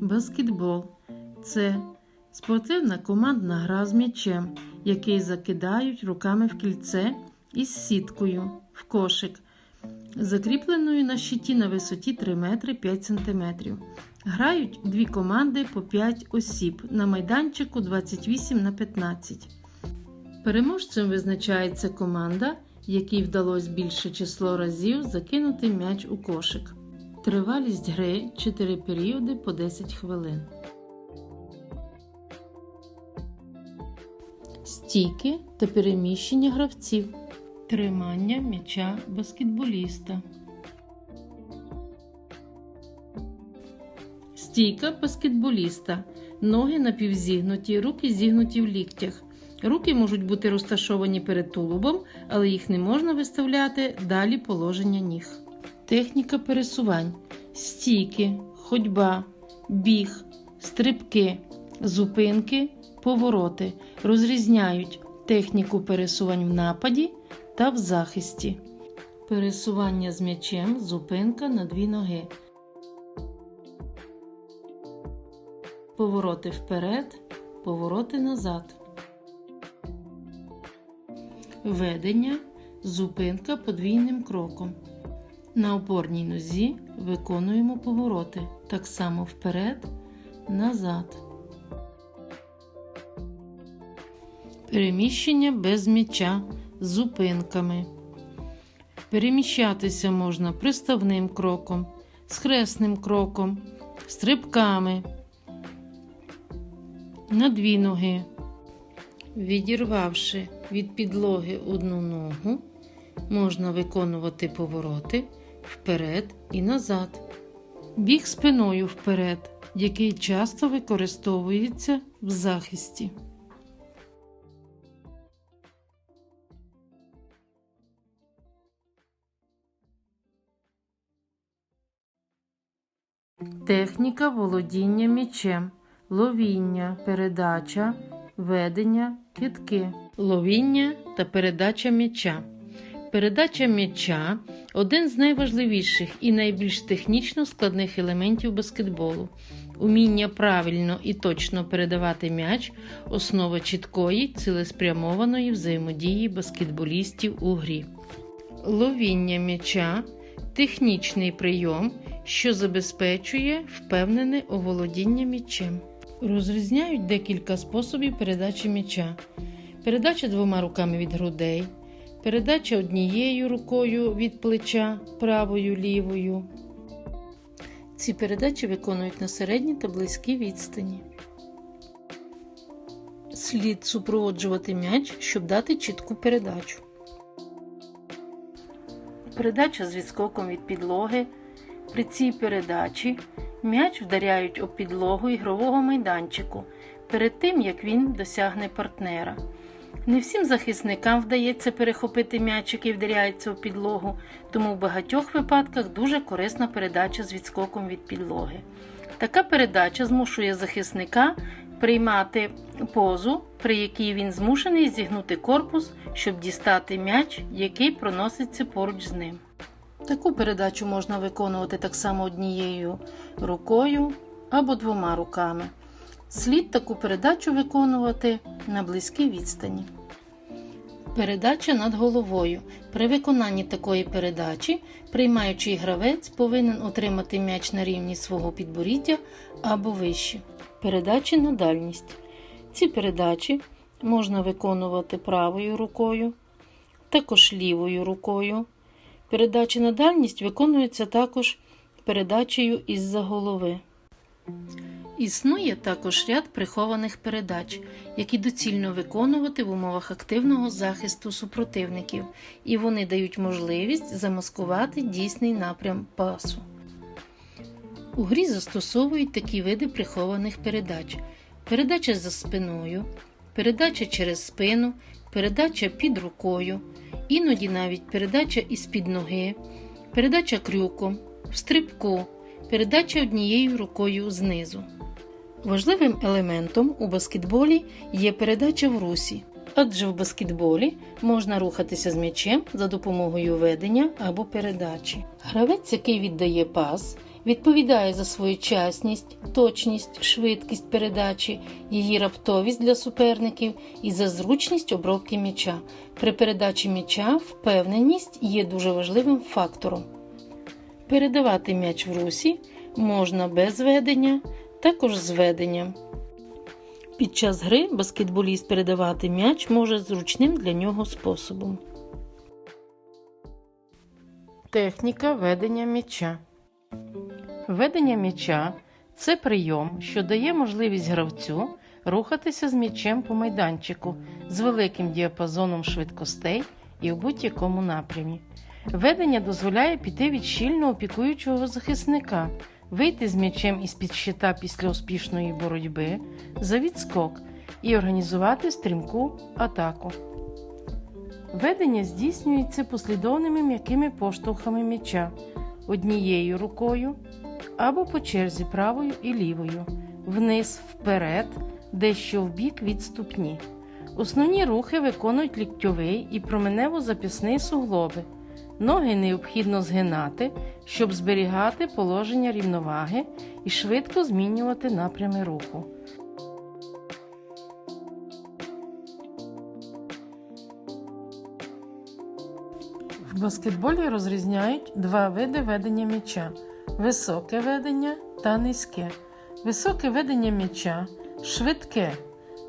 Баскетбол це спортивна командна гра з м'ячем, який закидають руками в кільце із сіткою в кошик, закріпленою на щиті на висоті 3 метри 5 сантиметрів. Грають дві команди по 5 осіб на майданчику 28 на 15. Переможцем визначається команда, якій вдалося більше число разів закинути м'яч у кошик. Тривалість гри 4 періоди по 10 хвилин. Стійки та переміщення гравців. Тримання м'яча баскетболіста. Стійка баскетболіста. Ноги напівзігнуті, руки зігнуті в ліктях. Руки можуть бути розташовані перед тулубом, але їх не можна виставляти далі положення ніг. Техніка пересувань: стійки, ходьба, біг, стрибки, зупинки, повороти розрізняють техніку пересувань в нападі та в захисті. Пересування з м'ячем, зупинка на дві ноги. Повороти вперед, повороти назад. Ведення, зупинка подвійним кроком. На опорній нозі виконуємо повороти так само вперед, назад. Переміщення без м'яча з зупинками. Переміщатися можна приставним кроком, схресним кроком, стрибками. На дві ноги. Відірвавши від підлоги одну ногу, можна виконувати повороти вперед і назад. Біг спиною вперед, який часто використовується в захисті. Техніка володіння м'ячем, ловіння, передача, ведення, китки, ловіння та передача м'яча. Передача м'яча один з найважливіших і найбільш технічно складних елементів баскетболу. Уміння правильно і точно передавати м'яч основа чіткої, цілеспрямованої взаємодії баскетболістів у грі. Ловіння м'яча технічний прийом, що забезпечує впевнене оволодіння м'ячем. Розрізняють декілька способів передачі м'яча. Передача двома руками від грудей, передача однією рукою від плеча, правою лівою. Ці передачі виконують на середній та близькій відстані. Слід супроводжувати м'яч, щоб дати чітку передачу. Передача з відскоком від підлоги. При цій передачі м'яч вдаряють об підлогу ігрового майданчику перед тим, як він досягне партнера. Не всім захисникам вдається перехопити м'яч, який вдаряється у підлогу, тому в багатьох випадках дуже корисна передача з відскоком від підлоги. Така передача змушує захисника приймати позу, при якій він змушений зігнути корпус, щоб дістати м'яч, який проноситься поруч з ним. Таку передачу можна виконувати так само однією рукою або двома руками. Слід таку передачу виконувати на близькій відстані. Передача над головою. При виконанні такої передачі приймаючий гравець повинен отримати м'яч на рівні свого підборіддя або вище. Передачі на дальність. Ці передачі можна виконувати правою рукою, також лівою рукою. Передача на дальність виконується також передачею із-за голови. Існує також ряд прихованих передач, які доцільно виконувати в умовах активного захисту супротивників, і вони дають можливість замаскувати дійсний напрям пасу. У грі застосовують такі види прихованих передач: передача за спиною, передача через спину, передача під рукою, іноді навіть передача із-під ноги, передача крюком, в стрибку, передача однією рукою знизу. Важливим елементом у баскетболі є передача в русі, адже в баскетболі можна рухатися з м'ячем за допомогою ведення або передачі. Гравець, який віддає пас, відповідає за своєчасність, точність, швидкість передачі, її раптовість для суперників і за зручність обробки м'яча. При передачі м'яча впевненість є дуже важливим фактором. Передавати м'яч в русі можна без ведення, також з веденням. Під час гри баскетболіст передавати м'яч може зручним для нього способом. Техніка ведення м'яча. Ведення м'яча це прийом, що дає можливість гравцю рухатися з м'ячем по майданчику з великим діапазоном швидкостей і в будь-якому напрямі. Ведення дозволяє піти від щільно опікуючого захисника, вийти з м'ячем із під щита після успішної боротьби за відскок і організувати стрімку атаку. Ведення здійснюється послідовними м'якими поштовхами м'яча однією рукою або по черзі правою і лівою, вниз вперед, дещо вбік від ступні. Основні рухи виконують ліктьовий і променево-запісний суглоби. Ноги необхідно згинати, щоб зберігати положення рівноваги і швидко змінювати напрями руху. В баскетболі розрізняють два види ведення м'яча: високе ведення та низьке. Високе ведення м'яча швидке.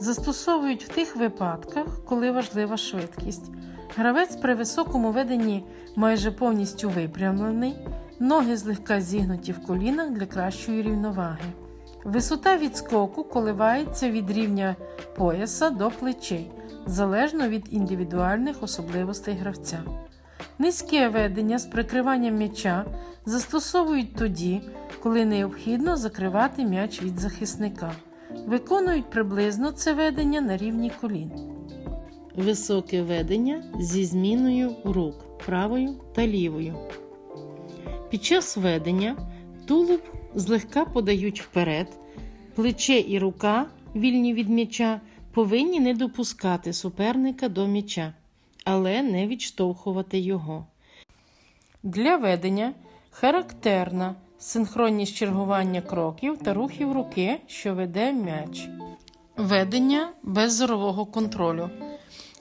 Застосовують в тих випадках, коли важлива швидкість. Гравець при високому веденні майже повністю випрямлений, ноги злегка зігнуті в колінах для кращої рівноваги. Висота відскоку коливається від рівня пояса до плечей, залежно від індивідуальних особливостей гравця. Низьке ведення з прикриванням м'яча застосовують тоді, коли необхідно закривати м'яч від захисника. Виконують приблизно це ведення на рівні колін. Високе ведення зі зміною рук правою та лівою. Під час ведення тулуб злегка подають вперед, плече і рука, вільні від м'яча, повинні не допускати суперника до м'яча, але не відштовхувати його. Для ведення характерна синхронність чергування кроків та рухів руки, що веде м'яч. Ведення без зорового контролю.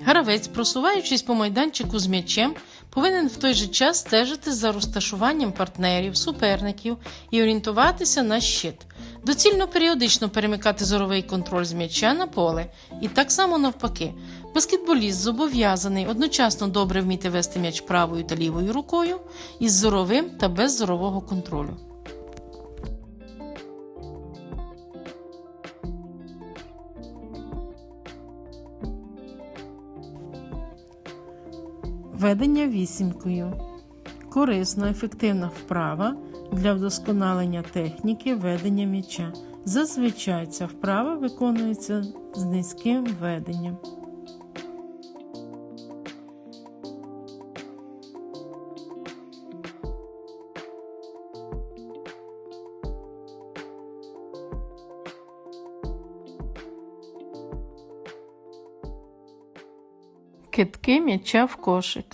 Гравець, просуваючись по майданчику з м'ячем, повинен в той же час стежити за розташуванням партнерів, суперників і орієнтуватися на щит. Доцільно періодично перемикати зоровий контроль з м'яча на поле, і так само навпаки. Баскетболіст зобов'язаний одночасно добре вміти вести м'яч правою та лівою рукою із зоровим та без зорового контролю. Ведення вісімкою. Корисна, ефективна вправа для вдосконалення техніки ведення м'яча. Зазвичай ця вправа виконується з низьким веденням. Кидки м'яча в кошик.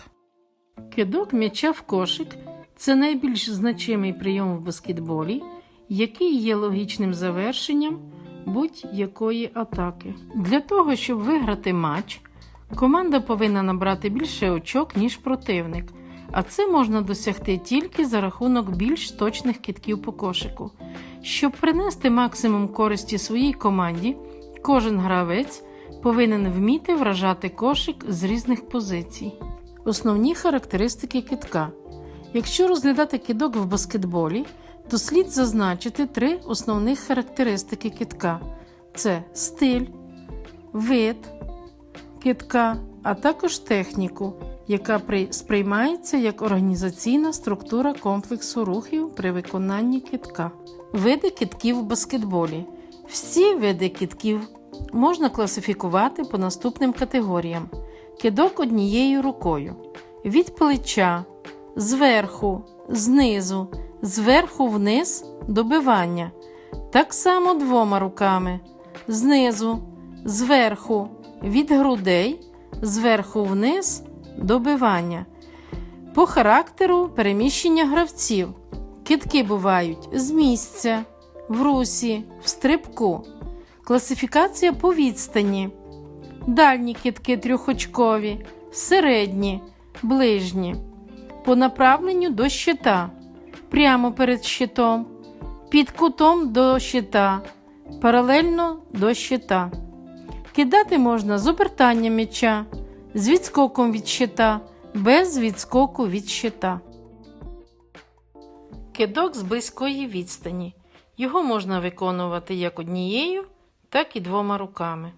Кидок м'яча в кошик це найбільш значимий прийом в баскетболі, який є логічним завершенням будь-якої атаки. Для того, щоб виграти матч, команда повинна набрати більше очок, ніж противник, а це можна досягти тільки за рахунок більш точних китків по кошику. Щоб принести максимум користі своїй команді, кожен гравець повинен вміти вражати кошик з різних позицій. Основні характеристики китка. Якщо розглядати кидок в баскетболі, то слід зазначити три основних характеристики китка: це стиль, вид китка, а також техніку, яка сприймається як організаційна структура комплексу рухів при виконанні китка. Види китків в баскетболі. Всі види китків можна класифікувати по наступним категоріям: кидок однією рукою, від плеча, зверху, знизу, зверху вниз добивання. Так само двома руками, знизу, зверху, від грудей, зверху вниз добивання. По характеру переміщення гравців. Китки бувають з місця, в русі, в стрибку. Класифікація по відстані. Дальні китки трьохочкові, середні, ближні. По направленню до щита, прямо перед щитом, під кутом до щита, паралельно до щита. Кидати можна з обертанням м'яча, з відскоком від щита, без відскоку від щита. Кидок з близької відстані. Його можна виконувати як однією, так і двома руками.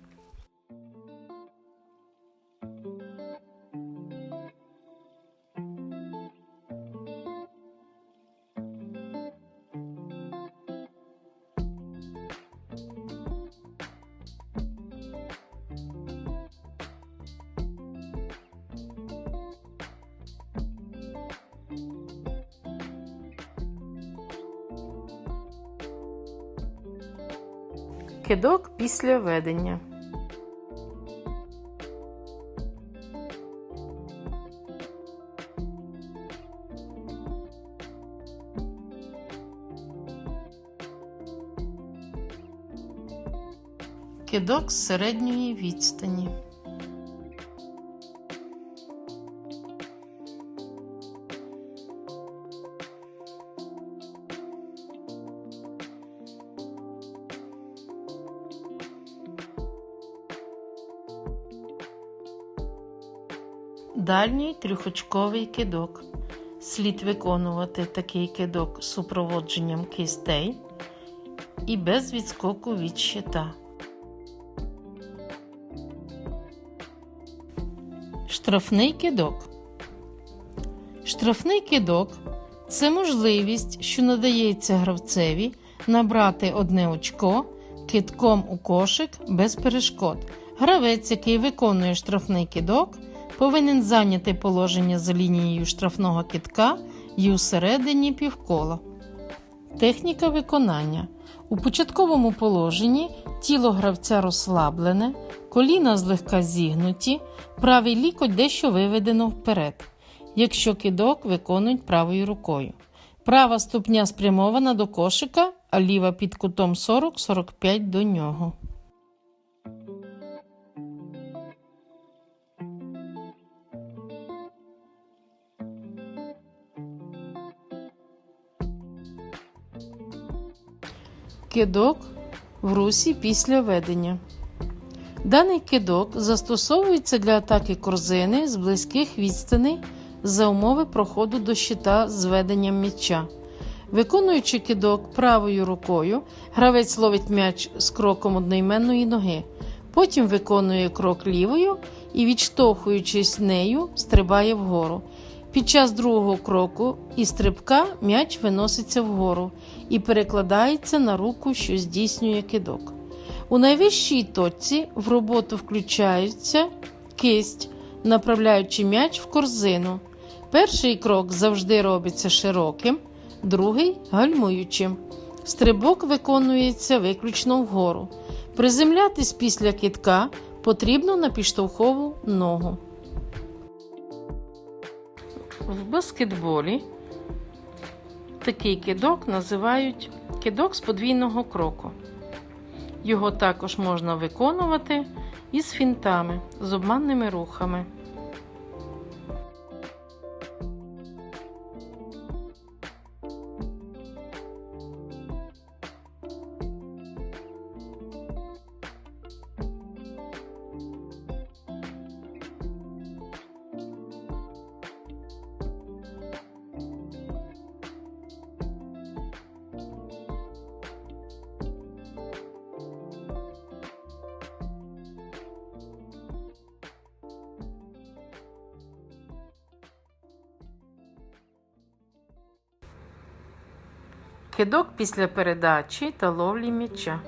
Кидок після ведення. Кидок з середньої відстані. Дальній трьохочковий кидок. Слід виконувати такий кидок з супроводженням кистей і без відскоку від щита. Штрафний кидок. Штрафний кидок це можливість, що надається гравцеві набрати одне очко кидком у кошик без перешкод. Гравець, який виконує штрафний кидок, повинен зайняти положення за лінією штрафного китка і у середині півкола. Техніка виконання. У початковому положенні тіло гравця розслаблене, коліна злегка зігнуті, правий лікоть дещо виведено вперед, якщо кидок виконують правою рукою. Права ступня спрямована до кошика, а ліва під кутом 40-45 до нього. Кидок в русі після ведення. Даний кидок застосовується для атаки корзини з близьких відстаней за умови проходу до щита з веденням м'яча. Виконуючи кидок правою рукою, гравець ловить м'яч з кроком одноіменної ноги. Потім виконує крок лівою і, відштовхуючись нею, стрибає вгору. Під час другого кроку і стрибка м'яч виноситься вгору і перекладається на руку, що здійснює кидок. У найвищій точці в роботу включається кисть, направляючи м'яч в корзину. Перший крок завжди робиться широким, другий гальмуючим. Стрибок виконується виключно вгору. Приземлятись після китка потрібно на підштовхову ногу. В баскетболі такий кидок називають кидок з подвійного кроку. Його також можна виконувати із фінтами, з обманними рухами. Кидок після передачі та ловлі м'яча.